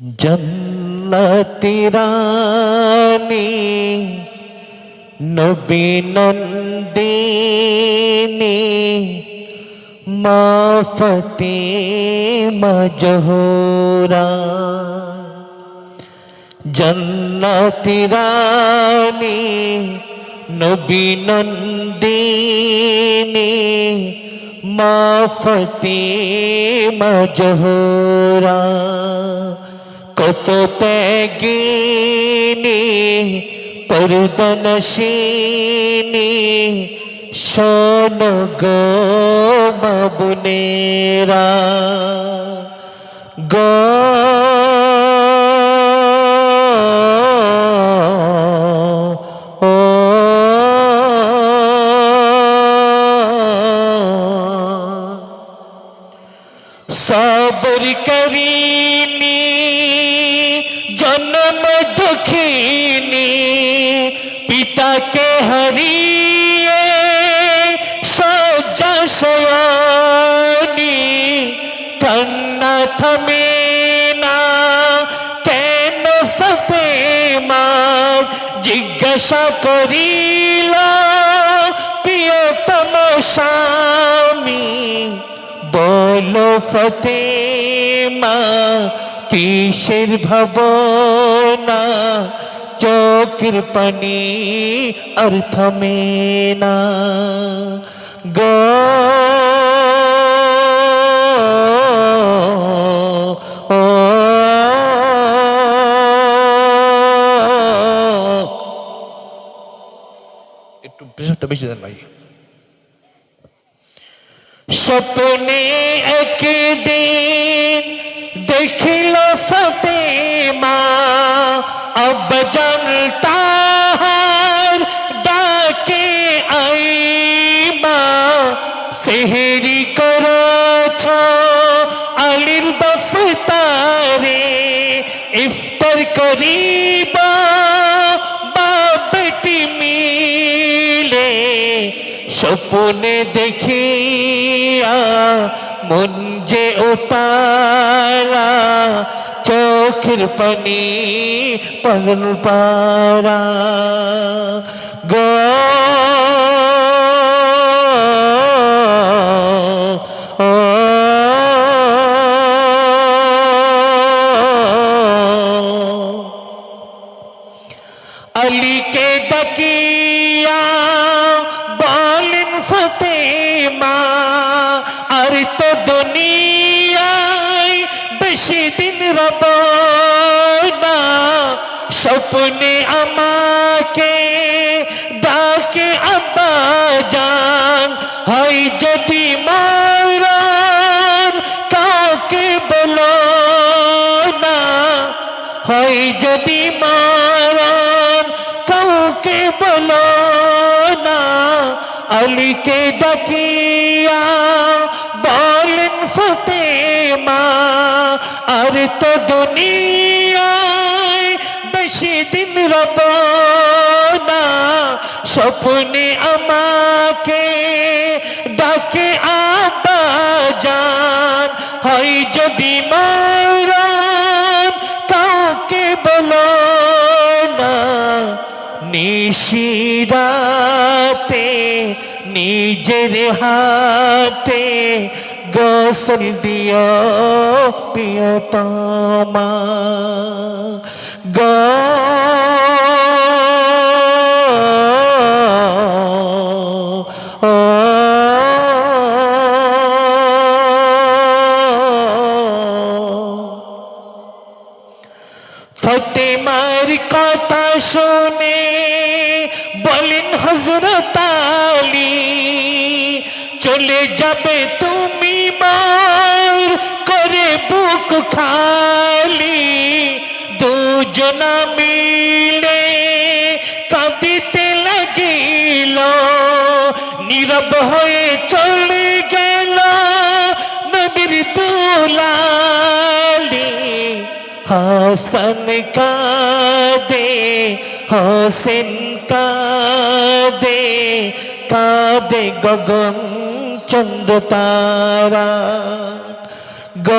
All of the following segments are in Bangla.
জন্নতি রানী নবী নন্দিনী মা ফতিমা জোহরা জন্নতি রানী নবী নন্দিনী মা ফতিমা কত ত্যাগিনী পরদনশিনী শোন গো বাবুনেরা গো সবর করিনি দুঃখিনী। পিতাকে হারিয়ে সজ্জা সয়ানি কান্না থামে না। কেন ফতেমা জিজ্ঞাসা করিল, প্রিয়তম স্বামী, বলো ফতেমা কিসের ভাবনা? চোখের পানি আর থামে না। গো একটু স্বপ্নে একদিন দেখিল ফতেমা আব্বাজান তাহার ডাকে আইমা, সেহেরি করছ আলির দফতারে, ইফতার করিবা, বাপটি মিলে স্বপ্নে দেখিয়া মন যে ওতারা চোখের পানি পাগল পারা গো আলীকে ডাকিয়া বলেন হয় যদি মারান কাউকে বলো না আলীকে ডাকিয়া? বলেন ফতেমা, আর তো দুনিয়ায় বেশি দিন রব না। স্বপ্নে আমাকে ডাকে আব্বা যান হয় যদি মারান নিশিরাতে নিজের হাতে গোসল দিও প্রিয়তমা। গো ফতেমার কথা শুনে। চলে যাবে তুমি মার করে বুক খালি। দুজনা মিলে কাঁদিতে লাগিল, নীরব হয়ে চলে গেল নবীর দুলালি। হাসন কাদে, হোসেন কাদে কাদে গগন চন্দ্র তারা গ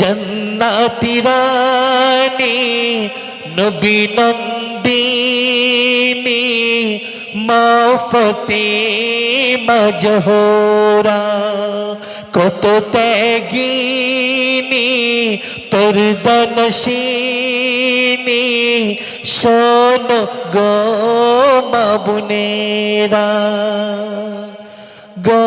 জন্নাতি রানী নবী নন্দিনী মা ফতিমা জহরা কত ত্যাগিনী পর্দনশিনী শোন গো মাবুনেরা গো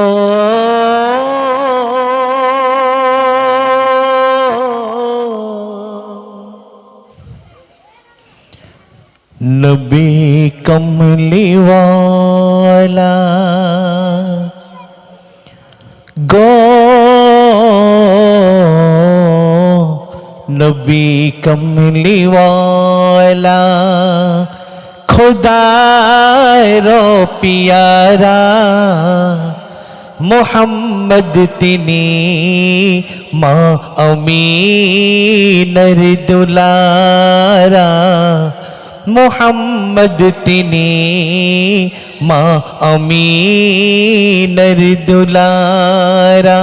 ও নবী কমলিওয়ালা গো নবী কমলিওয়ালা খুদায় রো পিয়ারা মোহাম্মদ তিনি মা অমি নর দুলারা মোহাম্মদ তিনি মা আমিনর দুলারা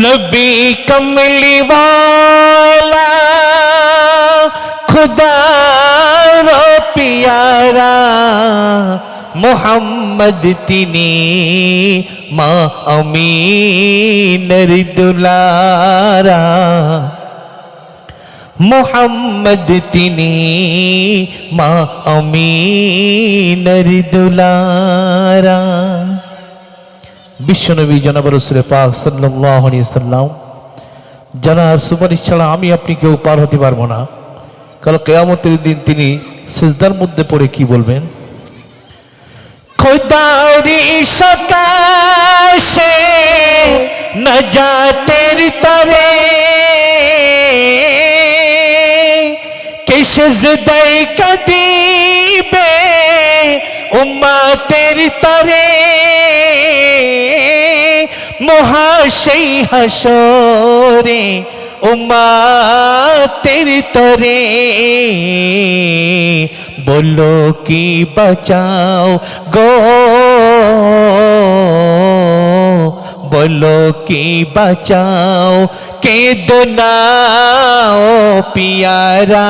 নবী কমলি वाला खुदा रो पियारा মোহাম্মদ তিনি মা আমিনের দুলারা মোহাম্মদ তিনি মা আমিনের দুলারা বিশ্বনবী জনাব রসুল পাক সাল্লাহ সাল্লাম জানার সুপারিশ ছাড়া আমি আপনি কেউ পার হতে পারব না। কাল কেয়ামতের দিন তিনি সেজদার মধ্যে পড়ে কি বলবেন? খুদারি সকাশে নজাতের তরে সেজদাই কদিবে উম্মাতের তরে। মহাশই হাসরে উম্মাতের তরে। বলো কি বাঁচাও গো? বলো কি বাঁচাও কে দোনাও পিয়ারা।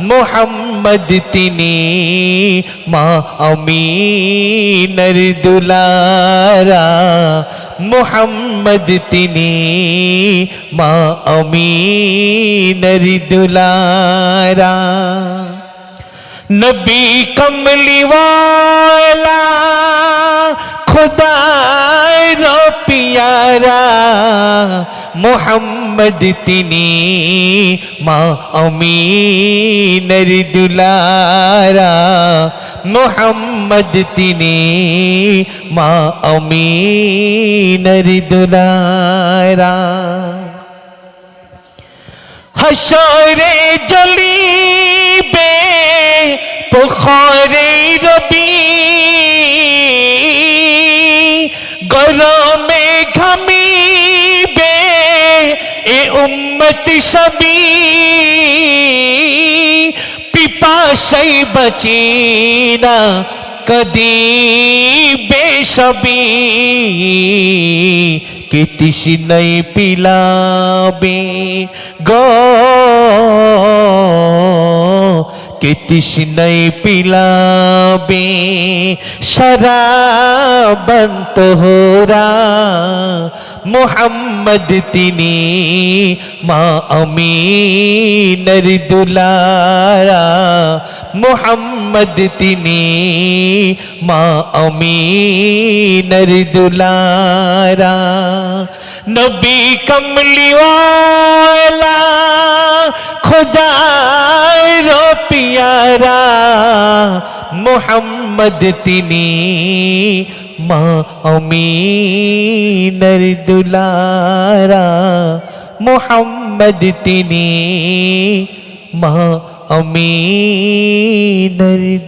মোহাম্মদ তিনি মা আমিনর দুলারা। মোহাম্মদ তিনি মা আমিনর দুলারা। নবী কমলি वाला খুদার পিয়ারা। মোহাম্মদ তিনি মা আমিনের দুলারা। মোহাম্মদ তিনি মা আমিনের দুলারা। হাসরে জলিবে পোখরে রবি উম্মত সবি পিপাসাই বচিনা কদি বেসবি কে তৃষ্ণাই পিলাবে গো কে তৃষ্ণাই পিলাবে শরাবন্ত হোরা মোহাম্মদ তিনি মা আমিনর দুলারা। মোহাম্মদ তিনি মা আমিনর দুলারা। নবী কমলি वाला খুদার পিয়ারা মোহাম্মদ তিনি মা আমিনর দুলারা। মোহাম্মদ তিনি মা আমিনর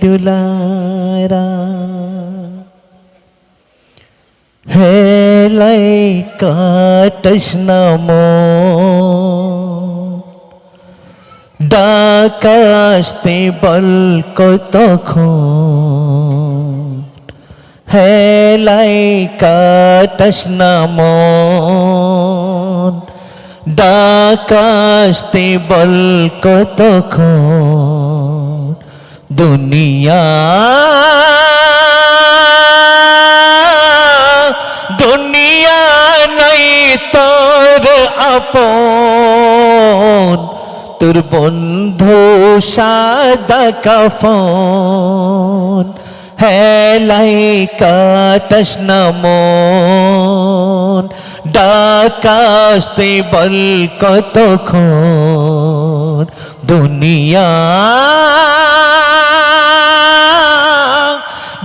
দুলারা। হেলাই কাটসনামো ডাকাস্তে বল কতক্ষণ হেলাই কাটাস নাম ডাকাস্তে বল কতক্ষণ দুনিয়া দুনিয়া তোর বন্ধু সাদা কাফন, হেলাই কাটাস নামন ডাকাস্তে বল কতক্ষণ দুনিয়া।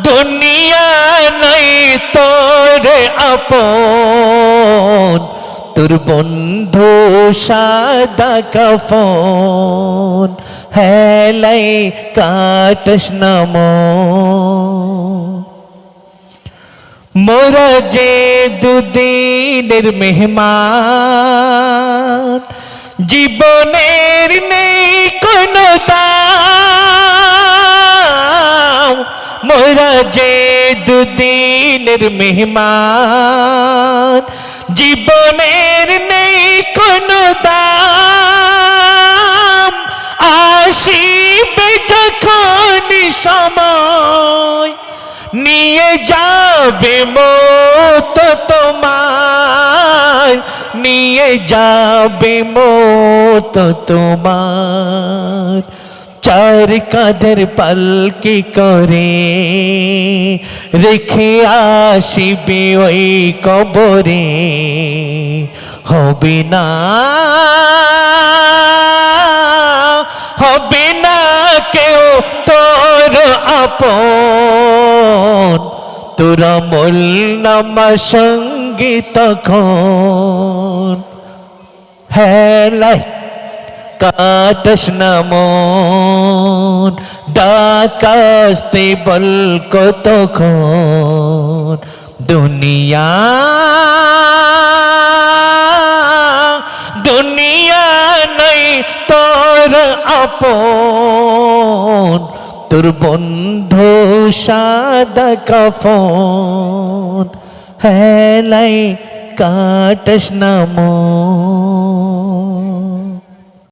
দুনিয়া নাই তোর আপন। তোর বন্ধু সাদা কাফন হেলাই কাটস নাম মোরা যে দুদিনের মেহমান, জীবনের নেই কোনো দাম। যে দুদিনের মেহমান জীবনের নেই কোনো দাম, আসিবে যখন সময়, নিয়ে যাবে মত তোমার নিয়ে যাবে মত তোমার চার কাঁধের পালকি করে রেখে আসিবে ওই কবরে হবে না হবে না কেউ তোর আপন তোরা মূল নামা সংগীত তখন হেলাই কাটস নামন ডাকাস্তে বল কতক্ষণ দুনিয়া। দুনিয়া নাই তোর আপন, তোর বন্ধু সাদা কাফন। হেলাই কাটস নামন